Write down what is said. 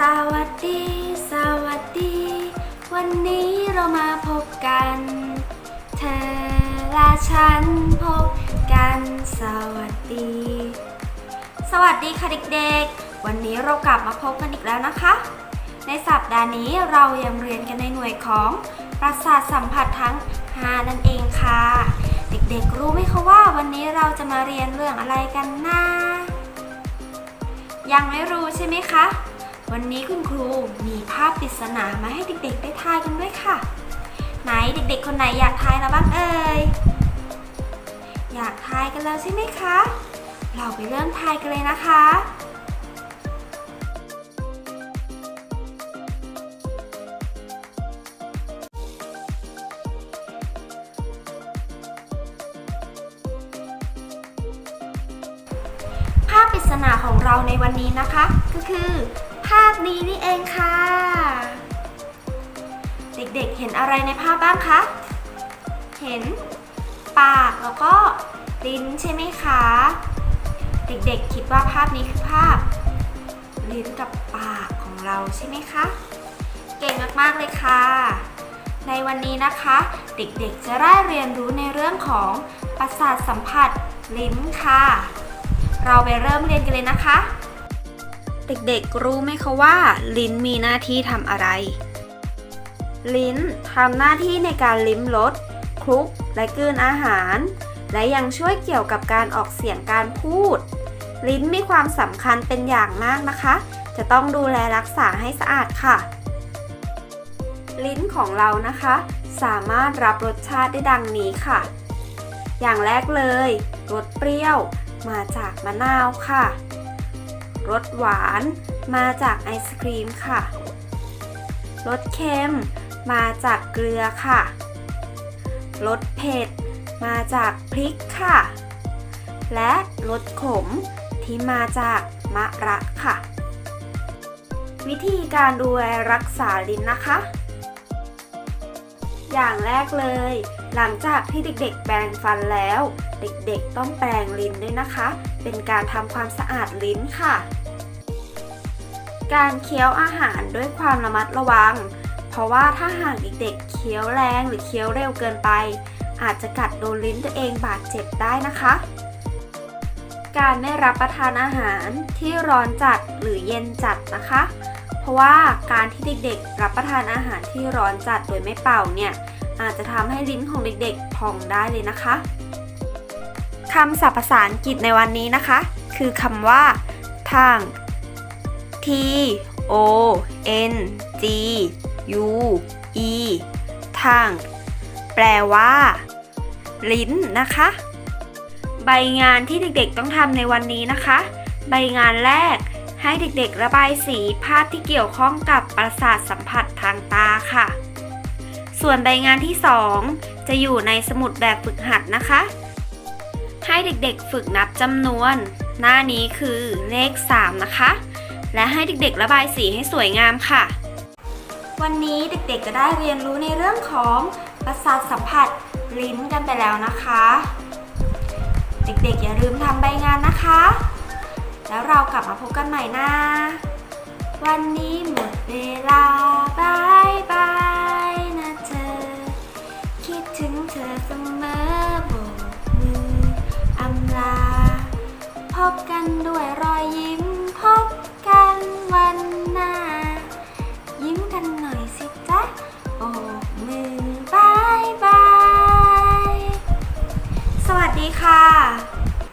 สวัสดี สวัสดี วันนี้เรามาพบกัน เธอและฉันพบกัน สวัสดี สวัสดีค่ะเด็กๆ วันนี้เรากลับมาพบกันอีกแล้วนะคะ ในสัปดาห์นี้เรายังเรียนกันในหน่วยของประสาทสัมผัสทั้ง 5 นั่นเองค่ะ เด็กๆ รู้ไหมคะว่าวันนี้เราจะมาเรียนเรื่องอะไรกันนะยังไม่รู้ใช่ไหมคะ วันนี้คุณครูมีภาพปริศนามาให้เด็กๆ ได้ทายกันด้วยค่ะ ไหนเด็กๆ คนไหนอยากทายแล้วบ้างเอ่ย อยากทายกันแล้วใช่ไหมคะ เราไปเริ่มทายกันเลยนะคะ ภาพปริศนาของเราในวันนี้นะคะ ก็คือ ภาพนี้นี่เองค่ะ เด็กๆเห็นอะไรในภาพบ้างคะ เห็นปากแล้วก็ลิ้นใช่ไหมคะ เด็กๆคิดว่าภาพนี้คือภาพ ลิ้นกับปากของเราใช่ไหมคะ เก่งมากๆเลยค่ะ ในวันนี้นะคะ เด็กๆจะได้เรียนรู้ในเรื่องของประสาทสัมผัสลิ้นค่ะ เราไปเริ่มเรียนกันเลยนะคะ เด็กๆรู้ไหมคะว่า ลิ้นมีหน้าที่ทำอะไร ลิ้นทำหน้าที่ในการลิ้มรสคลุกและกลืนอาหาร และยังช่วยเกี่ยวกับการออกเสียงการพูด ลิ้นมีความสำคัญเป็นอย่างมากนะคะ จะต้องดูแลรักษาให้สะอาดค่ะ ลิ้นของเรานะคะ สามารถรับรสชาติได้ดังนี้ค่ะ อย่างแรกเลยรสเปรี้ยวมาจากมะนาวค่ะ รสหวานมาจากไอศครีมค่ะ รสเค็มมาจากเกลือค่ะ รสเผ็ดมาจากพริกค่ะ และรสขมที่มาจากมะระค่ะ วิธีการดูแลรักษาลิ้นนะคะ อย่างแรกเลย หลังจากที่เด็กๆ แปรงฟันแล้ว เด็กๆ ต้องแปรงลิ้นด้วยนะคะ เป็นการทำความสะอาดลิ้นค่ะ การเคี้ยวอาหารด้วยความระมัดระวัง เพราะว่าถ้าหากเด็กๆ เคี้ยวแรงหรือเคี้ยวเร็วเกินไป อาจจะกัดโดนลิ้นตัวเองบาดเจ็บได้นะคะ การไม่รับประทานอาหารที่ร้อนจัดหรือเย็นจัดนะคะ เพราะว่าการที่เด็กๆ รับประทานอาหารที่ร้อนจัดโดยไม่เป่าเนี่ยอาจจะทำให้ลิ้นของเด็กๆพองได้เลยนะคะคำศัพท์ภาษาอังกฤษในวันนี้นะคะ คือคำว่า tongue T O N G U E tongue แปลว่า ลิ้นนะคะ ใบงานที่เด็กๆต้องทำในวันนี้นะคะ ใบงานแรกให้เด็กๆ ระบายสีภาพที่เกี่ยวข้องกับประสาทสัมผัสทางตาค่ะ ส่วนใบงานที่ 2 จะอยู่ในสมุดแบบฝึกหัดนะคะ ให้เด็กๆ ฝึกนับจำนวน หน้านี้คือเลข 3 นะคะ และให้เด็กๆ ระบายสีให้สวยงามค่ะ วันนี้เด็กๆ จะได้เรียนรู้ในเรื่องของประสาทสัมผัสลิ้นกันไปแล้วนะคะ เด็กๆ อย่าลืมทำใบงานนะคะ แล้วเรากลับมาพบกันใหม่นะ วันนี้หมดเวลาบายบายนะเธอ คิดถึงเธอเสมอโบกมืออำลา พบกันด้วยรอยยิ้ม พบกันวันหน้า ยิ้มกันหน่อยสิจ๊ะโบกมือ ค่ะ